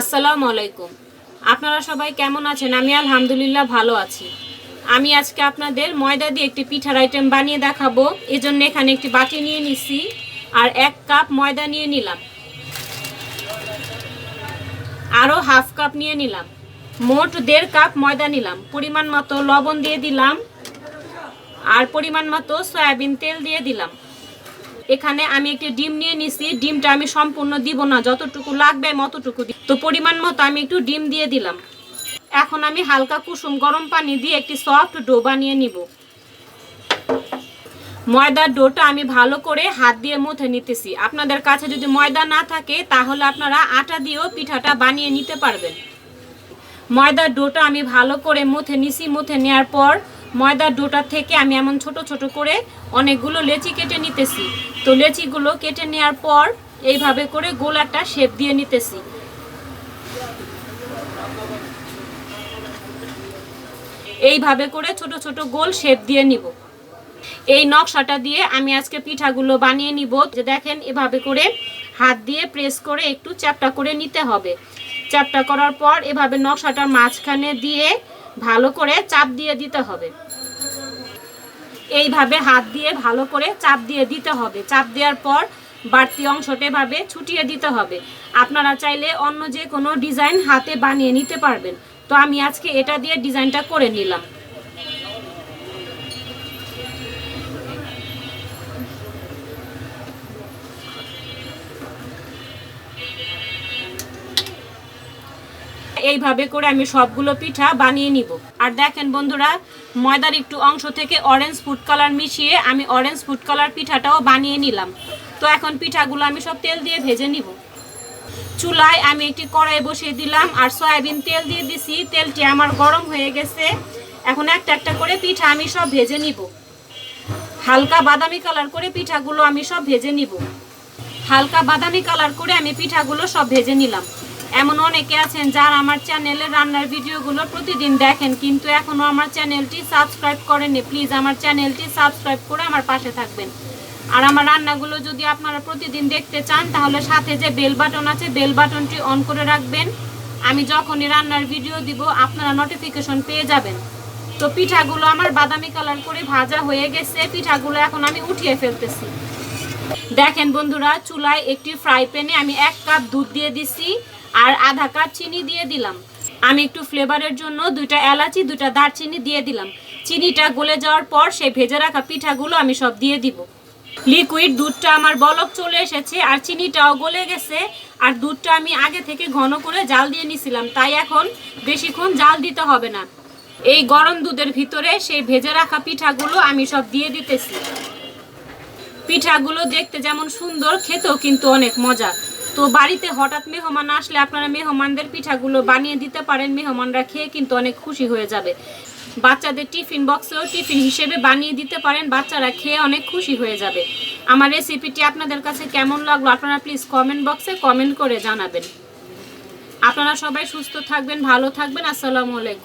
আসসালামু আলাইকুম। আপনারা সবাই কেমন আছেন? আমি আলহামদুলিল্লাহ ভালো আছি। আমি আজকে আপনাদের ময়দা দিয়ে একটি পিঠার আইটেম বানিয়ে দেখাবো। এজন্য এখানে একটি বাটি নিয়ে নিছি আর এক কাপ ময়দা নিয়ে নিলাম। আরও হাফ কাপ নিয়ে নিলাম। মোট দেড় কাপ ময়দা নিলাম। পরিমাণ মতো লবণ দিয়ে দিলাম। আর পরিমাণ মতো সয়াবিন তেল দিয়ে দিলাম। এখানে আমি একটি ডিম নিয়ে নিছি। ডিমটা আমি সম্পূর্ণ দিব না, যতটুকু লাগবে আমি অতটুকু দিব তো পরিমাণ মতো আমি একটু ডিম দিয়ে দিলাম। এখন আমি হালকা কুসুম গরম পানি দিয়ে একটি সফট ডো বানিয়ে নিব। ময়দার ডোটা আমি ভালো করে হাত দিয়ে মুথে নিতেছি। আপনাদের কাছে যদি ময়দা না থাকে, তাহলে আপনারা আটা দিয়েও পিঠাটা বানিয়ে নিতে পারবেন। ময়দার ডোটা আমি ভালো করে মুথে নিছি, মুথে নেওয়ার পর ময়দার ডোটা থেকে আমি এমন ছোট ছোট করে অনেকগুলো লেচি কেটে নিতেছি। তো লেচিগুলো কেটে নেওয়ার পর এইভাবে করে গোল একটা শেপ দিয়ে নিতেছি। এইভাবে করে ছোট ছোট গোল শেপ দিয়ে নিব। এই নকশাটা দিয়ে আমি আজকে পিঠাগুলো বানিয়ে নিব। যে দেখেন, এভাবে করে হাত দিয়ে প্রেস করে একটু চ্যাপটা করে নিতে হবে। চ্যাপটা করার পর এভাবে নকশাটার মাঝখানে দিয়ে ভালো করে চাপ দিয়ে দিতে হবে। এইভাবে হাত দিয়ে ভালো করে চাপ দিয়ে দিতে হবে। চাপ দেওয়ার পর বাড়তি অংশটা এভাবে ছুটিয়ে দিতে হবে। আপনারা চাইলে অন্য যে কোনো ডিজাইন হাতে বানিয়ে নিতে পারবেন। তো আমি আজকে এটা দিয়ে ডিজাইনটা করে নিলাম। এইভাবে করে আমি সবগুলো পিঠা বানিয়ে নিব। আর দেখেন বন্ধুরা, ময়দার একটু অংশ থেকে অরেঞ্জ ফুড কালার মিশিয়ে আমি অরেঞ্জ ফুড কালার পিঠাটাও বানিয়ে নিলাম। তো এখন পিঠাগুলো আমি সব তেল দিয়ে ভেজে নিব। চুলায় আমি একটি কড়াই বসিয়ে দিলাম আর সয়াবিন তেল দিয়ে দিছি। তেলটি আমার গরম হয়ে গেছে। এখন একটা একটা করে পিঠা আমি সব ভেজে নিব। হালকা বাদামি কালার করে পিঠাগুলো আমি সব ভেজে নিব। হালকা বাদামি কালার করে আমি পিঠাগুলো সব ভেজে নিলাম। এমন অনেকে আছেন যারা আমার চ্যানেলে রান্নার ভিডিওগুলো প্রতিদিন দেখেন, কিন্তু এখনও আমার চ্যানেলটি সাবস্ক্রাইব করেননি। প্লিজ আমার চ্যানেলটি সাবস্ক্রাইব করে আমার পাশে থাকবেন। আর আমার রান্নাগুলো যদি আপনারা প্রতিদিন দেখতে চান, তাহলে সাথে যে বেল বাটন আছে বেল বাটনটি অন করে রাখবেন। আমি যখনই রান্নার ভিডিও দিব, আপনারা নোটিফিকেশন পেয়ে যাবেন। তো পিঠাগুলো আমার বাদামি কালার করে ভাজা হয়ে গেছে। পিঠাগুলো এখন আমি উঠিয়ে ফেলতেছি। দেখেন বন্ধুরা, চুলায় একটি ফ্রাই প্যানে আমি এক কাপ দুধ দিয়ে দিছি। আর আধা কাপ চিনি দিয়ে দিলাম। আমি একটু ফ্লেভারের জন্য দুইটা এলাচি, দুইটা দারচিনি দিয়ে দিলাম। চিনিটা গলে যাওয়ার পর সেই ভেজে রাখা পিঠাগুলো আমি সব দিয়ে দিব। লিকুইড দুধটা আমার বলক চলে এসেছে আর চিনিটাও গলে গেছে। আর দুধটা আমি আগে থেকে ঘন করে জাল দিয়ে নিছিলাম, তাই এখন বেশিক্ষণ জাল দিতে হবে না। এই গরম দুধের ভিতরে সেই ভেজে রাখা পিঠাগুলো আমি সব দিয়ে দিতেছি। পিঠাগুলো দেখতে যেমন সুন্দর, খেতেও কিন্তু অনেক মজা। তো বাড়িতে হঠাৎ মেহমান আসলে আপনারা মেহমানদের পিঠাগুলো বানিয়ে দিতে পারেন। মেহমানরা খেয়ে কিন্তু অনেক খুশি হয়ে যাবে। বাচ্চাদের টিফিন বক্সেও টিফিন হিসেবে বানিয়ে দিতে পারেন, বাচ্চারা খেয়ে অনেক খুশি হয়ে যাবে। আমার রেসিপিটি আপনাদের কাছে কেমন লাগল আপনারা প্লিজ কমেন্ট বক্সে কমেন্ট করে জানাবেন। আপনারা সবাই সুস্থ থাকবেন, ভালো থাকবেন, আসসালামু আলাইকুম।